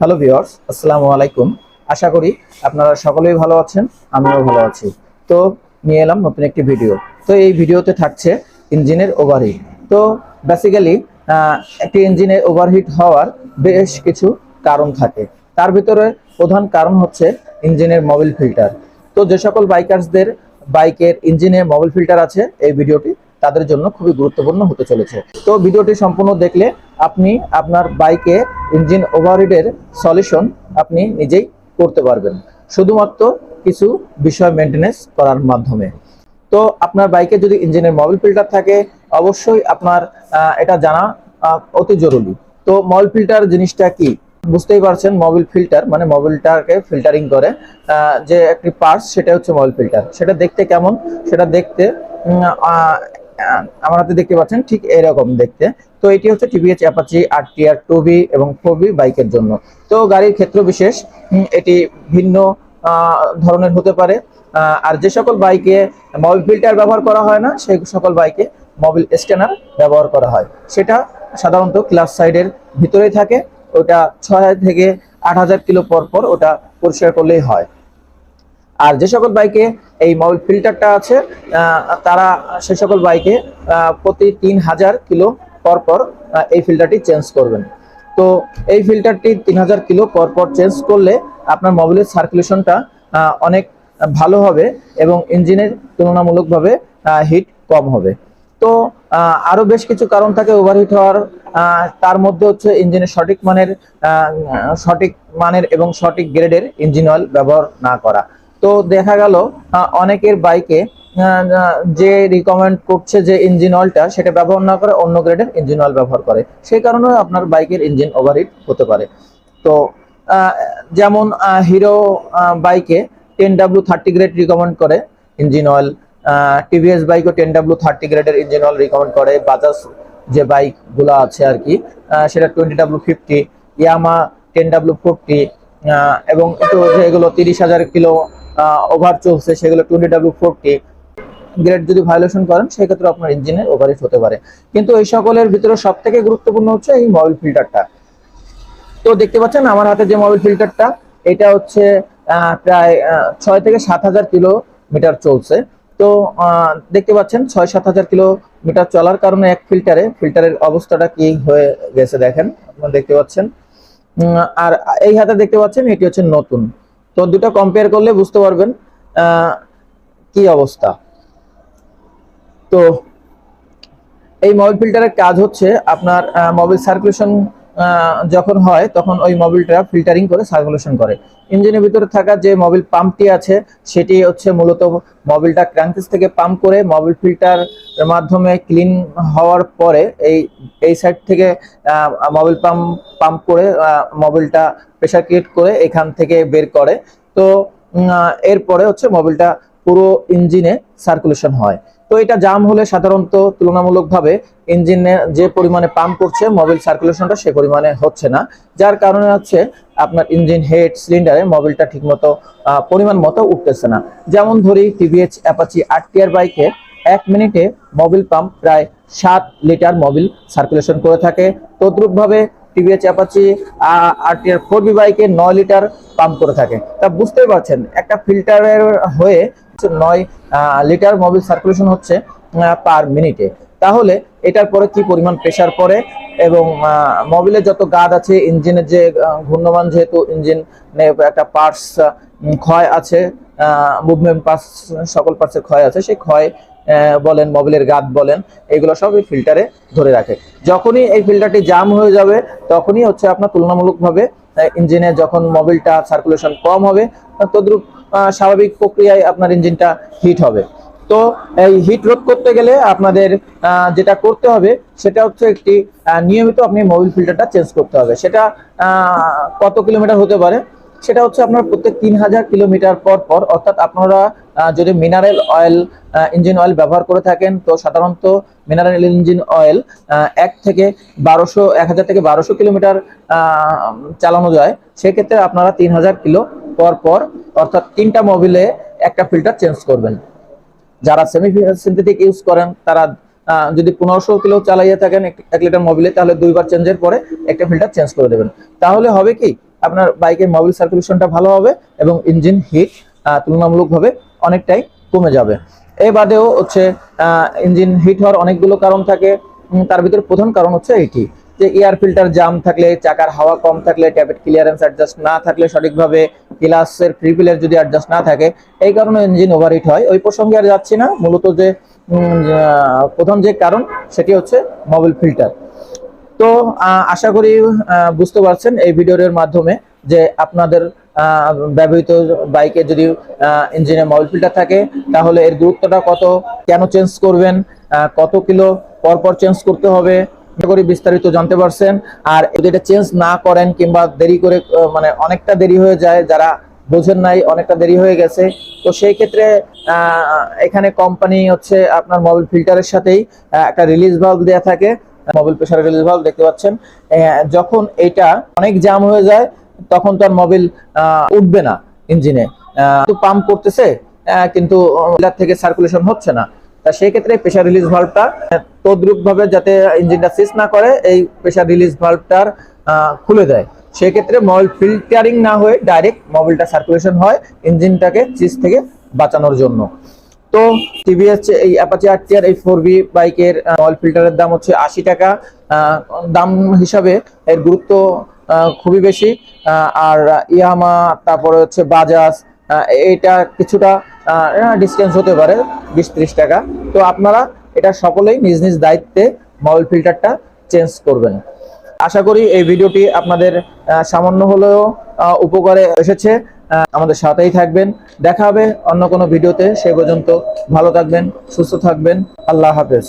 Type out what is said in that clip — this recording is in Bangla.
হ্যালো ভিউয়ার্স আসসালামু আলাইকুম আশা করি আপনারা সকলেই ভালো আছেন, আমিও ভালো আছি। তো নিয়ে এলাম নতুন একটি ভিডিও তো এই ভিডিওতে থাকছে ইঞ্জিনের ওভারহিট তো বেসিক্যালি একটি ইঞ্জিনের ওভারহিট হওয়ার বেশ কিছু কারণ থাকে। তার ভিতরে প্রধান কারণ হচ্ছে ইঞ্জিনের মোবিল ফিল্টার তো যে সকল বাইকার্সদের বাইকের ইঞ্জিনে মোবিল ফিল্টার আছে, এই ভিডিওটি তাদের জন্য খুবই গুরুত্বপূর্ণ হতে চলেছে। তো ভিডিওটি সম্পূর্ণ দেখলে আপনি আপনার বাইকে ইঞ্জিন ওভারহিটের সলিউশন আপনি নিজেই করতে পারবেন। শুধুমাত্র কিছু বিষয় মেনটেনেন্স করার মাধ্যমে। তো আপনার বাইকে যদি ইঞ্জিনের মোবিল ফিল্টার থাকে, অবশ্যই আপনার এটা জানা অতি জরুরি। তো মোবিল ফিল্টার জিনিসটা কি? বুঝতেই পারছেন মোবিল ফিল্টার মানে মোবিলটাকে ফিল্টারিং করে যে একটি পার্টস সেটা হচ্ছে মোবিল ফিল্টার সেটা দেখতে কেমন? সেটা দেখতে আমার হাতে দেখতে পাচ্ছেন, ঠিক এরকম দেখতে। তো এটি হচ্ছে TVS Apache R TR two V এবং ফোর বি বাইকের জন্য। তো গাড়ির ক্ষেত্র বিশেষ এটি ভিন্ন ধরনের হতে পারে। আর যে সকল বাইকে মোবিল ফিল্টার ব্যবহার করা হয় না সেই সকল বাইকে মোবিল স্ক্যানার ব্যবহার করা হয়। সেটা সাধারণত ক্লাস সাইডের ভিতরেই থাকে। ওটা ছয় হাজার থেকে আট হাজার কিলো পর পর ওটা পরিষ্কার করলেই হয়। আর যে সকল বাইকে এই মোবিল ফিল্টারটা আছে তারা সে সকল বাইকে প্রতি তিন হাজার কিলো পর পর এই ফিল্টারটি চেঞ্জ করবেন। তো এই ফিল্টারটি তিন হাজার কিলো পর পর চেঞ্জ করলে আপনার মোবিলের সার্কুলেশনটা অনেক ভালো হবে এবং ইঞ্জিনের তুলনামূলকভাবে হিট কম হবে। তো আরও বেশ কিছু কারণ থাকে ওভারহিট হওয়ার তার মধ্যে হচ্ছে ইঞ্জিনের সঠিক মানের সঠিক মানের এবং সঠিক গ্রেডের ইঞ্জিন অয়েল ব্যবহার না করা। তো দেখা গেল অনেকের বাইকে যে রিকমেন্ড করছে যে ইঞ্জিন অয়েলটা সেটা ব্যবহার না করে অন্য গ্রেডের ইঞ্জিন অয়েল ব্যবহার করে। সেই কারণে আপনার বাইকের ইঞ্জিন ওভারহিট হতে পারে। তো যেমন হিরো বাইকে ten W thirty grade recommend করে ইঞ্জিন অয়েল টিভিএস বাইকও টেন ডাব্লু থার্টি গ্রেডের ইঞ্জিন অয়েল রিকমেন্ড করে বাজাজ যে বাইকগুলো আছে আর কি সেটা twenty W fifty Yamaha ten W forty এবং একটু যেগুলো তিরিশ হাজার কিলো ওভার চলছে, সেগুলো টোয়েন্টি ডাব্লু ফোরটি গ্রেড যদি ভায়োলেশন করেন, সেক্ষেত্রে আপনার ইঞ্জিনের ওভারহিট হতে পারে। কিন্তু এই সকলের ভিতরে সব থেকে গুরুত্বপূর্ণ হচ্ছে এই মোবিল ফিল্টারটা তো দেখতে পাচ্ছেন, আমার হাতে যে মোবিল ফিল্টারটা এটা হচ্ছে প্রায় ছয় থেকে সাত হাজার কিলোমিটার চলছে। তো দেখতে পাচ্ছেন, ছয় সাত হাজার কিলোমিটার চলার কারণে এক ফিল্টারে ফিল্টারের অবস্থাটা কি হয়ে গেছে দেখেন, আপনারা দেখতে পাচ্ছেন। আর এই হাতে দেখতে পাচ্ছেন, এটি হচ্ছে নতুন। তো দুটো কম্পেয়ার করলে বুঝতে পারবেন কি অবস্থা। তো এই মোবাইল ফিল্টারের কাজ হচ্ছে আপনার মোবাইল সার্কুলেশন যখন হয়, তখন ওই মোবিলটা ফিল্টারিং করে সার্কুলেশন করে। ইঞ্জিনের ভিতরে থাকা যে মোবিল পাম্পটি আছে, সেটি হচ্ছে মূলত মোবিলটা ক্র্যাঙ্কেস থেকে পাম্প করে মোবিল ফিল্টার মাধ্যমে ক্লিন হওয়ার পরে এই এই সাইড থেকে মোবিল পাম্প পাম্প করে মোবিলটা প্রেশার ক্রিয়েট করে এখান থেকে বের করে। তো এরপরে হচ্ছে মোবিলটা পুরো ইঞ্জিনে সার্কুলেশন হয়। তো এটা জাম হলে সাধারণত তুলনামূলকভাবে ইঞ্জিনে যে পরিমাণে পাম্প করছে মোবিল সার্কুলেশনটা সে পরিমাণে হচ্ছে না। যার কারণে হচ্ছে আপনার ইঞ্জিন হেড সিলিন্ডারে মোবিলটা ঠিকমতো পরিমাণ মতো উঠতেছে না। যেমন ধরি টিভিএচ অ্যাপাচি আট টিয়ার বাইকে এক মিনিটে মোবিল পাম্প প্রায় সাত লিটার মোবিল সার্কুলেশন করে থাকে। তদ্রুপভাবে TVS Apache R TR four V বাইকে নয় লিটার পাম্প করে থাকে। তা বুঝতেই পারছেন, একটা ফিল্টারের হয়ে নয় লিটার মোবিল সার্কুলেশন হচ্ছে পার মিনিটে তাহলে এটার পরে কি পরিমাণ প্রেসার পড়ে? এবং মোবিলের যত গাদ আছে, ইঞ্জিনের যে ঘূর্ণমান যেহেতু ইঞ্জিন একটা পার্টস ক্ষয় আছে মুভমেন্ট পার্টস সকল পার্টসের ক্ষয় আছে, সেই ক্ষয় বলেন, মোবিলের গাদ বলেন, এগুলো সব এই ফিল্টারে ধরে রাখে। যখনই এই ফিল্টারটি জাম হয়ে যাবে, তখনই হচ্ছে আপনার তুলনামূলকভাবে ইঞ্জিনে যখন মোবিলটা সার্কুলেশন কম হবে তদ্রুপ স্বাভাবিক প্রক্রিয়ায় আপনার ইঞ্জিনটা হিট হবে। তো এই হিট রোধ করতে গেলে আপনাদের যেটা করতে হবে, সেটা হচ্ছে একটি নিয়মিত আপনি মোবিল ফিল্টারটা চেঞ্জ করতে হবে। সেটা কত কিলোমিটার হতে পারে? সেটা হচ্ছে আপনার প্রত্যেক তিন হাজার কিলোমিটার পর পর, অর্থাৎ আপনারা যদি মিনারেল অয়েল ইঞ্জিন অয়েল ব্যবহার করে থাকেন, তো সাধারণত মিনারেল ইঞ্জিন অয়েল এক থেকে বারোশো, এক হাজার থেকে বারোশো কিলোমিটার চালানো যায়। সেক্ষেত্রে আপনারা তিন হাজার কিলো পর পর, অর্থাৎ তিনটা মোবিলে একটা ফিল্টার চেঞ্জ করবেন। যারা সেমি সিনথেটিক ইউজ করেন, তারা যদি পনেরোশো কিলো চালাইয়া থাকেন এক- লিটার মোবিলে তাহলে দুইবার চেঞ্জের পরে একটা ফিল্টার চেঞ্জ করে দেবেন। তাহলে হবে কি? আপনার বাইকের মোবিল সার্কুলেশনটা ভালো হবে এবং ইঞ্জিন হিট তুলনামূলকভাবে অনেকটাই কমে যাবে। এ বাদেও হচ্ছে ইঞ্জিন হিট হওয়ার অনেকগুলো কারণ থাকে। তার ভিতরে প্রধান কারণ হচ্ছে এটি, যে এয়ার ফিল্টার জাম থাকলে, চাকার হাওয়া কম থাকলে ট্যাবেট ক্লিয়ারেন্স অ্যাডজাস্ট না থাকলে সঠিকভাবে গ্লাসের ট্রিপিলের যদি অ্যাডজাস্ট না থাকে, এই কারণে ইঞ্জিন ওভারহিট হয়। ওই প্রসঙ্গে আর যাচ্ছি না। মূলত যে প্রথম যে কারণ, সেটি হচ্ছে মোবিল ফিল্টার তো আশা করি বুঝতে পারছেন এই ভিডিওর মাধ্যমে যে আপনাদের ব্যবহৃত বাইকে যদি ইঞ্জিনে মোবিল ফিল্টার থাকে, তাহলে এর গুরুত্বটা কত, কেন চেঞ্জ করবেন কত কিলো পর পর চেঞ্জ করতে হবে করি বিস্তারিত জানতে পারছেন। আর যদি এটা চেঞ্জ না করেন কিংবা দেরি করে মানে অনেকটা দেরি হয়ে যায়, যারা বোঝেন নাই অনেকটা দেরি হয়ে গেছে, তো সেই ক্ষেত্রে এখানে কোম্পানি হচ্ছে আপনার মোবিল ফিল্টারের সাথেই একটা রিলিজ ভালভ দেয়া থাকে। মোবিল প্রেসার রিলিজ ভালভ দেখতে পাচ্ছেন। যখন এটা অনেক জাম হয়ে যায়, তখন তো আর মোবিল উঠবে না ইঞ্জিনে তো পাম্প করতেছে কিন্তু থেকে সার্কুলেশন হচ্ছে না। তা সেই ক্ষেত্রে প্রেসার রিলিজ ভালভটা তদ্রুপ ভাবে যাতে ইঞ্জিনটা সিস না করে, এই প্রেসার রিলিজ ভালভটার খুলে দেয়। সেই ক্ষেত্রে মোবিল ফিল্টারিং না হয়ে ডাইরেক্ট মোবিলটা সার্কুলেশন হয় ইঞ্জিনটাকে চিজ থেকে বাঁচানোর জন্য। তো টিভিএস এই অ্যাপাচি আরটিআর এই ফোর বি বাইকের অয়েল ফিল্টারের দাম হচ্ছে আশি টাকা। দাম হিসাবে এর গুরুত্ব খুবই বেশি। আর ইয়ামা, তারপরে হচ্ছে বাজাজ এটা কিছুটা ডিসটেন্স হতে পারে বিশ ত্রিশ টাকা। তো আপনারা এটা সকলেই নিজ নিজ দায়িত্বে মোবাইল ফিল্টারটা চেঞ্জ করবেন। আশা করি এই ভিডিওটি আপনাদের সামান্য হলেও উপকারে এসেছে। আমাদের সাথেই থাকবেন। দেখা হবে অন্য কোনো ভিডিওতে। সে পর্যন্ত ভালো থাকবেন, সুস্থ থাকবেন। আল্লাহ হাফেজ।